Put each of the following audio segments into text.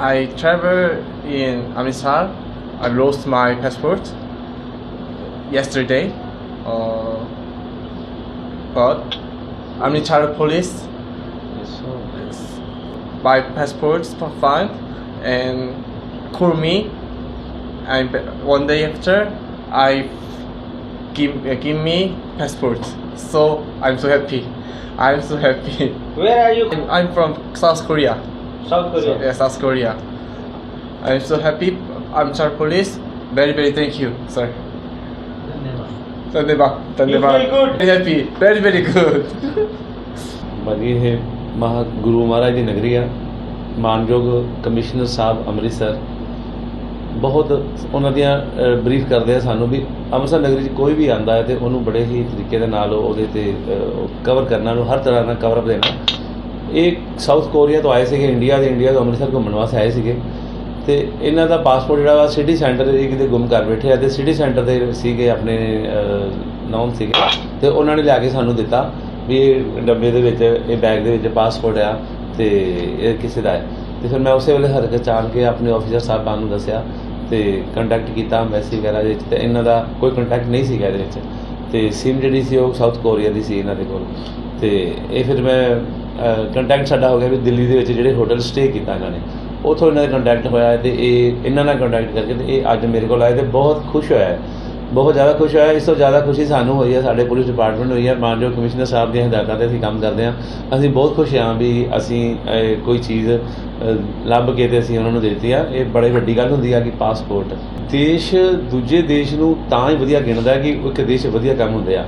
I travel in Amritsar. I lost my passport yesterday. Uh, but Amritsar police my passport found and call me. And one day after, I give uh, give me passport. So I'm so happy. I'm so happy. Where are you? I'm from South Korea. South Korea. Yeah, South Korea. I'm so happy. I'm Char police. Very very thank you, sir. Good? Very happy. Very very good. ਬਾਕੀ ਇਹ ਮਹਾ ਗੁਰੂ ਮਹਾਰਾਜ ਦੀ ਨਗਰੀ ਆ ਮਾਨਯੋਗ commissioner Sahib Amritsar ਬਹੁਤ ਉਹਨਾਂ ਦੀਆਂ brief ਕਰਦੇ ਆ ਸਾਨੂੰ ਵੀ ਅੰਮ੍ਰਿਤਸਰ ਨਗਰੀ 'ਚ ਕੋਈ ਵੀ ਆਂਦਾ ਹੈ ਤੇ ਉਹਨੂੰ ਬੜੇ ਹੀ ਤਰੀਕੇ ਦੇ ਨਾਲ ਉਹਦੇ ਤੇ ਕਵਰ ਕਰਨਾ ਨੂੰ ਹਰ ਤਰ੍ਹਾਂ ਨਾਲ ਕਵਰ ਅਪ ਦੇਣਾ ਇਹ ਸਾਊਥ ਕੋਰੀਆ ਤੋਂ ਆਏ ਸੀਗੇ ਇੰਡੀਆ ਦੇ ਇੰਡੀਆ ਤੋਂ ਅੰਮ੍ਰਿਤਸਰ ਘੁੰਮਣ ਵਾਸਤੇ ਆਏ ਸੀਗੇ। ਤੇ ਇਹਨਾਂ ਦਾ ਪਾਸਪੋਰਟ ਜਿਹੜਾ ਵਾ ਸਿਟੀ ਸੈਂਟਰ ਦੇ ਕਿਤੇ ਗੁੰਮ ਕਰ ਬੈਠੇ ਆ ਤੇ ਸਿਟੀ ਸੈਂਟਰ ਦੇ ਸੀਗੇ ਆਪਣੇ ਨੌਨ ਸੀਗੇ। ਤੇ ਉਹਨਾਂ ਨੇ ਲਿਆ ਕੇ ਸਾਨੂੰ ਦਿੱਤਾ ਵੀ ਇਹ ਡੱਬੇ ਦੇ ਵਿੱਚ, ਇਹ ਬੈਗ ਦੇ ਵਿੱਚ ਪਾਸਪੋਰਟ ਆ ਤੇ ਇਹ ਕਿਸੇ ਦਾ ਹੈ। ਤੇ ਫਿਰ ਮੈਂ ਉਸੇ ਵੇਲੇ ਹਰਕਤ ਚਾਣ ਕੇ ਆਪਣੇ ਆਫੀਸਰ ਸਾਹਿਬਾਨ ਨੂੰ ਦੱਸਿਆ ਤੇ ਕੰਟੈਕਟ ਕੀਤਾ ਐਮਬੈਸੀ ਵਗੈਰਾ ਦੇ ਵਿੱਚ ਤੇ ਇਹਨਾਂ ਦਾ ਕੋਈ ਕੰਟੈਕਟ ਨਹੀਂ ਸੀਗਾ ਇਹਦੇ ਵਿੱਚ। ਤੇ ਸਿਮ ਜਿਹੜੀ ਸੀ ਉਹ ਸਾਊਥ ਕੋਰੀਆ ਦੀ ਸੀ ਇਹਨਾਂ ਦੇ ਕੋਲ। ਤੇ ਇਹ ਫਿਰ ਮੈਂ ਕੰਟੈਕਟ ਸਾਡਾ ਹੋ ਗਿਆ ਵੀ ਦਿੱਲੀ ਦੇ ਵਿੱਚ ਜਿਹੜੇ ਹੋਟਲ ਸਟੇ ਕੀਤਾ ਇਹਨਾਂ ਨੇ। ਉਥੋਂ ਇਹਨਾਂ ਦਾ ਕੰਟੈਕਟ ਹੋਇਆ ਤੇ ਇਹ ਇਹਨਾਂ ਨਾਲ ਕੰਟੈਕਟ ਕਰਕੇ ਤੇ ਇਹ ਅੱਜ ਮੇਰੇ ਕੋਲ ਆਏ ਤੇ ਬਹੁਤ ਖੁਸ਼ ਹੋਇਆ ਬਹੁਤ ਜ਼ਿਆਦਾ ਖੁਸ਼ ਹੋਇਆ ਇਸ ਤੋਂ ਜ਼ਿਆਦਾ ਖੁਸ਼ੀ ਸਾਨੂੰ ਹੋਈ ਹੈ। ਸਾਡੇ ਪੁਲਿਸ ਡਿਪਾਰਟਮੈਂਟ ਹੋਈ ਹੈ। ਮਾਨਯੋਗ ਕਮਿਸ਼ਨਰ ਸਾਹਿਬ ਦੀਆਂ ਹਦਾਇਤਾਂ ਤੇ ਅਸੀਂ ਕੰਮ ਕਰਦੇ ਹਾਂ। ਅਸੀਂ ਬਹੁਤ ਖੁਸ਼ ਹਾਂ ਵੀ ਅਸੀਂ ਕੋਈ ਚੀਜ਼ ਲੱਭ ਕੇ ਤੇ ਅਸੀਂ ਉਹਨਾਂ ਨੂੰ ਦੇ ਦਿੱਤੀ ਆ। ਇਹ ਬੜੀ ਵੱਡੀ ਗੱਲ ਹੁੰਦੀ ਆ ਕਿ ਪਾਸਪੋਰਟ ਦੇਸ਼ ਦੂਜੇ ਦੇਸ਼ ਨੂੰ ਤਾਂ ਹੀ ਵਧੀਆ ਗਿਣਦਾ ਕਿ ਇੱਕ ਦੇਸ਼ ਵਧੀਆ ਕੰਮ ਹੁੰਦੇ ਆ।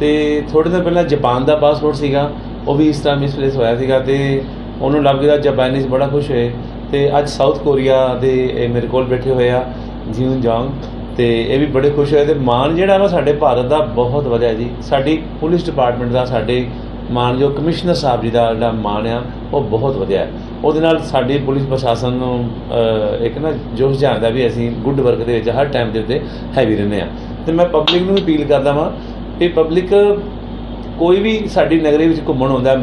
ਤੇ ਥੋੜੇ ਦਿਨ ਪਹਿਲਾਂ ਜਾਪਾਨ ਦਾ ਪਾਸਪੋਰਟ ਸੀਗਾ। ਉਹ ਵੀ ਇਸ ਤਰ੍ਹਾਂ ਮਿਸਪਲੇਸ ਹੋਇਆ ਸੀਗਾ ਤੇ ਉਹਨੂੰ ਲੱਗ ਗਿਆ ਜਾਪਾਨੀਜ਼ ਬੜਾ ਖੁਸ਼ ਹੋਏ ਤੇ ਅੱਜ ਸਾਊਥ ਕੋਰੀਆ ਦੇ ਇਹ ਮੇਰੇ ਕੋਲ ਬੈਠੇ ਹੋਏ ਆ ਜਿਉਂ ਜਾਂਗ ਤੇ ਇਹ ਵੀ ਬੜੇ ਖੁਸ਼ ਹੋਏ ਤੇ ਮਾਨ ਜਿਹੜਾ ਵਾ ਸਾਡੇ ਭਾਰਤ ਦਾ ਬਹੁਤ ਵਧਿਆ ਜੀ। ਸਾਡੀ ਪੁਲਿਸ ਡਿਪਾਰਟਮੈਂਟ ਦਾ, ਸਾਡੇ ਮਾਨਯੋਗ ਕਮਿਸ਼ਨਰ ਸਾਹਿਬ ਜੀ ਦਾ ਜਿਹੜਾ ਮਾਨ ਆ, ਉਹ ਬਹੁਤ ਵਧਿਆ। ਉਹਦੇ ਨਾਲ ਸਾਡੀ ਪੁਲਿਸ ਪ੍ਰਸ਼ਾਸਨ ਨੂੰ ਇੱਕ ਨਾ ਜੋਸ਼ ਜਾਂਦਾ ਵੀ ਅਸੀਂ ਗੁੱਡ ਵਰਕ ਦੇ ਵਿੱਚ ਹਰ ਟਾਈਮ ਦੇ ਉੱਤੇ ਹੈਵੀ ਰਹਿੰਦੇ ਆ। ਤੇ ਮੈਂ ਪਬਲਿਕ ਨੂੰ ਅਪੀਲ ਕਰਦਾ ਵਾਂ ਕਿ ਪਬਲਿਕ ਕੋਈ ਵੀ ਸਾਡੀ ਨਗਰੀ ਵਿੱਚ ਘੁੰਮਣ ਆਉਂਦਾ,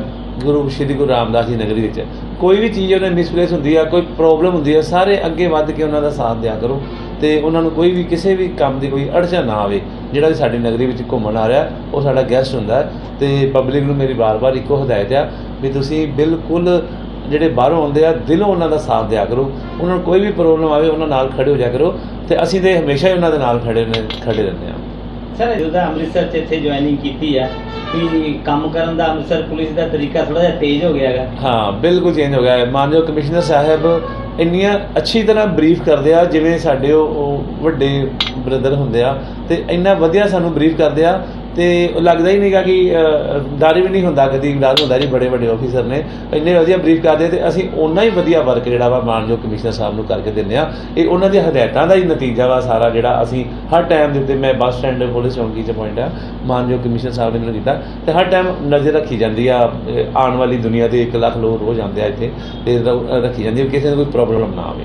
ਗੁਰੂ, ਸ਼੍ਰੀ ਗੁਰੂ ਰਾਮਦਾਸ ਜੀ ਨਗਰੀ ਵਿੱਚ, ਕੋਈ ਵੀ ਚੀਜ਼ ਉਹਨਾਂ ਮਿਸਪਲੇਸ ਹੁੰਦੀ ਆ, ਕੋਈ ਪ੍ਰੋਬਲਮ ਹੁੰਦੀ ਆ, ਸਾਰੇ ਅੱਗੇ ਵੱਧ ਕੇ ਉਹਨਾਂ ਦਾ ਸਾਥ ਦਿਆ ਕਰੋ ਤੇ ਉਹਨਾਂ ਨੂੰ ਕੋਈ ਵੀ ਕਿਸੇ ਵੀ ਕੰਮ ਦੀ ਕੋਈ ਅੜਚਨ ਨਾ ਆਵੇ, ਜਿਹੜਾ ਵੀ ਸਾਡੀ ਨਗਰੀ ਵਿੱਚ ਘੁੰਮਣ ਆ ਰਿਹਾ, ਉਹ ਸਾਡਾ ਗੈਸਟ ਹੁੰਦਾ ਹੈ ਤੇ ਪਬਲਿਕ ਨੂੰ ਮੇਰੀ ਵਾਰ-ਵਾਰ ਇੱਕੋ ਹਦਾਇਤ ਆ ਵੀ ਤੁਸੀਂ ਬਿਲਕੁਲ ਜਿਹੜੇ ਬਾਹਰੋਂ ਆਉਂਦੇ ਆ, ਦਿਲੋਂ ਉਹਨਾਂ ਦਾ ਸਾਥ ਦਿਆ ਕਰੋ, ਉਹਨਾਂ ਨੂੰ ਕੋਈ ਵੀ ਪ੍ਰੋਬਲਮ ਆਵੇ, ਉਹਨਾਂ ਨਾਲ ਖੜੇ ਹੋ ਜਾ ਕਰੋ ਤੇ ਅਸੀਂ ਤੇ ਹਮੇਸ਼ਾ ਹੀ ਉਹਨਾਂ ਦੇ ਨਾਲ ਖੜੇ ਨੇ ਖੜੇ ਰਹਿੰਦੇ ਆ ਸਰ, ਜਦੋਂ ਅੰਮ੍ਰਿਤਸਰ ਚ ਇੱਥੇ ਜੁਆਇਨਿੰਗ ਕੀਤੀ ਆ ਕਿ ਕੰਮ ਕਰਨ ਦਾ ਅੰਮ੍ਰਿਤਸਰ ਪੁਲਿਸ ਦਾ ਤਰੀਕਾ ਥੋੜਾ ਜਿਹਾ ਤੇਜ਼ ਹੋ ਗਿਆ ਹੈਗਾ ਹਾਂ, ਬਿਲਕੁਲ ਚੇਂਜ ਹੋ ਗਿਆ ਹੈ। ਮਾਨਯੋਗ ਕਮਿਸ਼ਨਰ ਸਾਹਿਬ ਇੰਨੀਆਂ ਅੱਛੀ ਤਰ੍ਹਾਂ ਬਰੀਫ ਕਰਦੇ ਆ, ਜਿਵੇਂ ਸਾਡੇ ਉਹ ਉਹ ਵੱਡੇ ਬ੍ਰਦਰ ਹੁੰਦੇ ਆ, ਤੇ ਇੰਨਾ ਵਧੀਆ ਸਾਨੂੰ ਬਰੀਫ ਕਰਦੇ ਆ। ਤੇ ਲੱਗਦਾ ਹੀ ਨਹੀਂਗਾ ਕਿ ਡਰ ਵੀ ਨਹੀਂ ਹੁੰਦਾ, ਕਦੀ ਡਰ ਹੁੰਦਾ ਜੀ, ਬੜੇ ਵੱਡੇ ਆਫੀਸਰ ਨੇ। ਇੰਨੇ ਵਧੀਆ ਬਰੀਫ ਕਰਦੇ ਤੇ ਅਸੀਂ ਓਨਾ ਹੀ ਵਧੀਆ ਵਰਕ ਜਿਹੜਾ ਵਾ ਮਾਨਯੋਗ ਕਮਿਸ਼ਨਰ ਸਾਹਿਬ ਨੂੰ ਕਰਕੇ ਦਿੰਦੇ ਆ ਇਹ ਉਹਨਾਂ ਦੀਆਂ ਹਦਾਇਤਾਂ ਦਾ ਹੀ ਨਤੀਜਾ ਵਾ ਸਾਰਾ ਜਿਹੜਾ ਅਸੀਂ ਹਰ ਟਾਈਮ ਦੇ ਉੱਤੇ, ਮੈਂ ਬੱਸ ਸਟੈਂਡ ਪੁਲਿਸ ਚੌਂਕੀ 'ਚ ਪੁਆਇੰਟ ਆ, ਮਾਨਯੋਗ ਕਮਿਸ਼ਨਰ ਸਾਹਿਬ ਨੇ ਮੈਨੂੰ ਕੀਤਾ ਤੇ ਹਰ ਟਾਈਮ ਨਜ਼ਰ ਰੱਖੀ ਜਾਂਦੀ ਆ ਆਉਣ ਵਾਲੀ ਦੁਨੀਆ ਦੇ 1 ਲੱਖ ਲੋਕ ਰੋਜ਼ ਆਉਂਦੇ ਆ ਇੱਥੇ, ਤੇ ਰੱਖੀ ਜਾਂਦੀ ਆ, ਕਿਸੇ ਨੂੰ ਕੋਈ ਪ੍ਰੋਬਲਮ ਨਾ ਆਵੇ।